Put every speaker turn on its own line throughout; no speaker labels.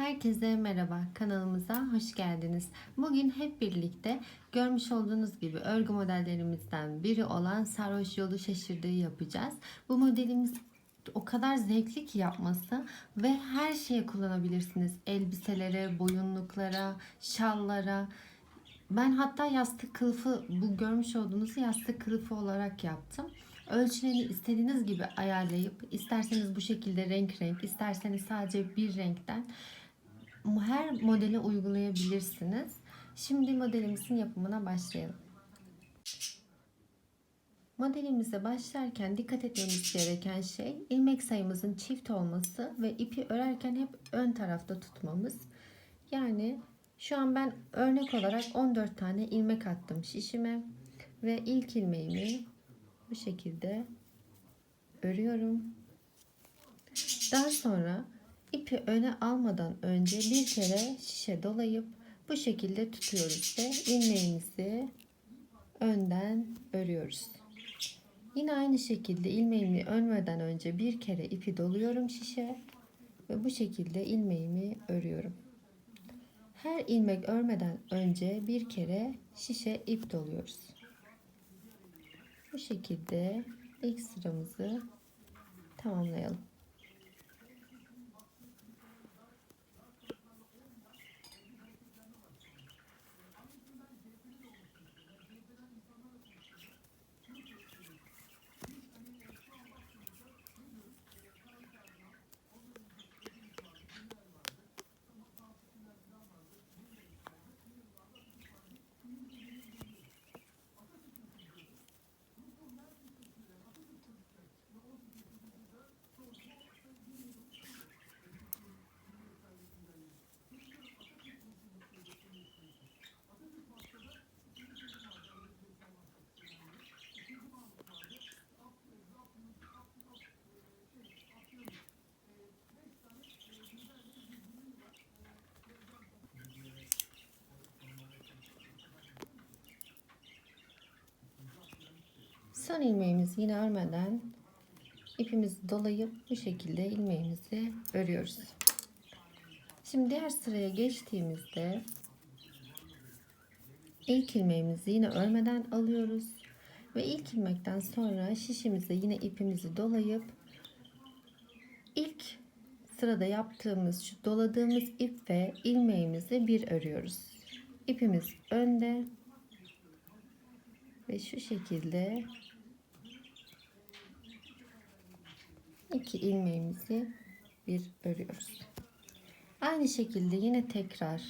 Herkese merhaba, kanalımıza hoş geldiniz. Bugün hep birlikte görmüş olduğunuz gibi örgü modellerimizden biri olan sarhoş yolu şaşırdığı yapacağız. Bu modelimiz o kadar zevkli ki yapması ve her şeye kullanabilirsiniz. Elbiselere, boyunluklara, şallara. Ben hatta yastık kılıfı, bu görmüş olduğunuz yastık kılıfı olarak yaptım. Ölçülerini istediğiniz gibi ayarlayıp isterseniz bu şekilde renk renk, isterseniz sadece bir renkten her modeli uygulayabilirsiniz. Şimdi modelimizin yapımına başlayalım. Modelimize başlarken dikkat etmemiz gereken şey ilmek sayımızın çift olması ve ipi örerken hep ön tarafta tutmamız. Yani şu an ben örnek olarak 14 tane ilmek attım şişime ve ilk ilmeğimi bu şekilde örüyorum. Daha sonra ipi öne almadan önce bir kere şişe dolayıp bu şekilde tutuyoruz ve ilmeğimizi önden örüyoruz. Yine aynı şekilde ilmeğimi örmeden önce bir kere ipi doluyorum şişe ve bu şekilde ilmeğimi örüyorum. Her ilmek örmeden önce bir kere şişe ip doluyoruz. Bu şekilde ilk sıramızı tamamlayalım. Son ilmeğimizi yine örmeden ipimizi dolayıp bu şekilde ilmeğimizi örüyoruz. Şimdi diğer sıraya geçtiğimizde ilk ilmeğimizi yine örmeden alıyoruz ve ilk ilmekten sonra şişimize yine ipimizi dolayıp ilk sırada yaptığımız şu doladığımız ip ve ilmeğimizi bir örüyoruz. İpimiz önde ve şu şekilde iki ilmeğimizi bir örüyoruz. Aynı şekilde yine tekrar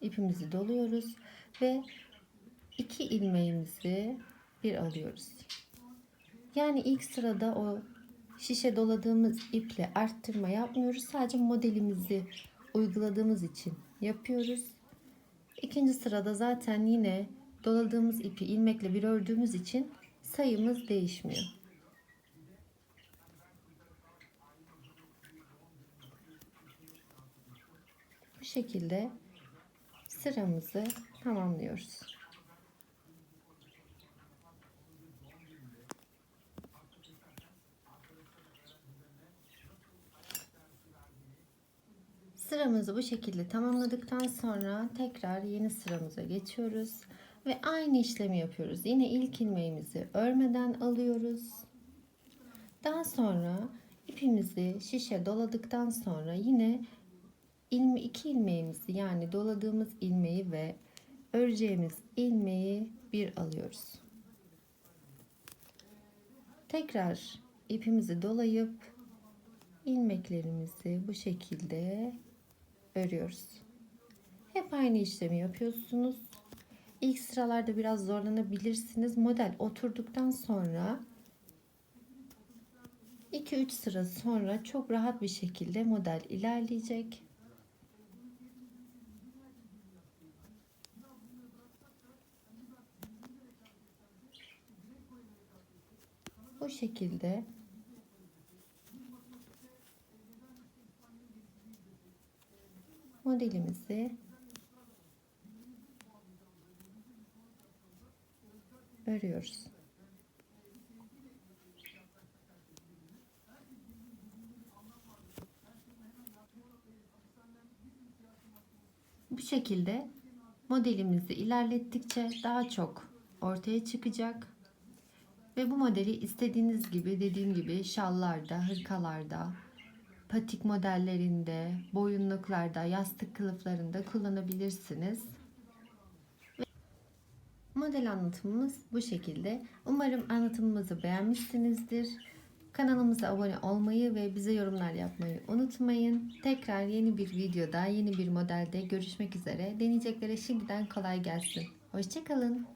ipimizi doluyoruz ve iki ilmeğimizi bir alıyoruz. Yani ilk sırada o şişe doladığımız iple arttırma yapmıyoruz. Sadece modelimizi uyguladığımız için yapıyoruz. İkinci sırada zaten yine doladığımız ipi ilmekle bir ördüğümüz için sayımız değişmiyor. Şekilde sıramızı tamamlıyoruz. Sıramızı bu şekilde tamamladıktan sonra tekrar yeni sıramıza geçiyoruz ve aynı işlemi yapıyoruz. Yine ilk ilmeğimizi örmeden alıyoruz. Daha sonra ipimizi şişe doladıktan sonra yine ilmi iki ilmeğimizi yani doladığımız ilmeği ve öreceğimiz ilmeği bir alıyoruz. Tekrar ipimizi dolayıp ilmeklerimizi bu şekilde örüyoruz. Hep aynı işlemi yapıyorsunuz. İlk sıralarda biraz zorlanabilirsiniz. Model oturduktan sonra 2-3 sıra sonra çok rahat bir şekilde model ilerleyecek. Bu şekilde modelimizi örüyoruz. Bu şekilde modelimizi ilerlettikçe daha çok ortaya çıkacak. Ve bu modeli istediğiniz gibi dediğim gibi şallarda, hırkalarda, patik modellerinde, boyunluklarda, yastık kılıflarında kullanabilirsiniz. Model anlatımımız bu şekilde. Umarım anlatımımızı beğenmişsinizdir. Kanalımıza abone olmayı ve bize yorumlar yapmayı unutmayın. Tekrar yeni bir videoda, yeni bir modelde görüşmek üzere. Deneyeceklere şimdiden kolay gelsin. Hoşçakalın.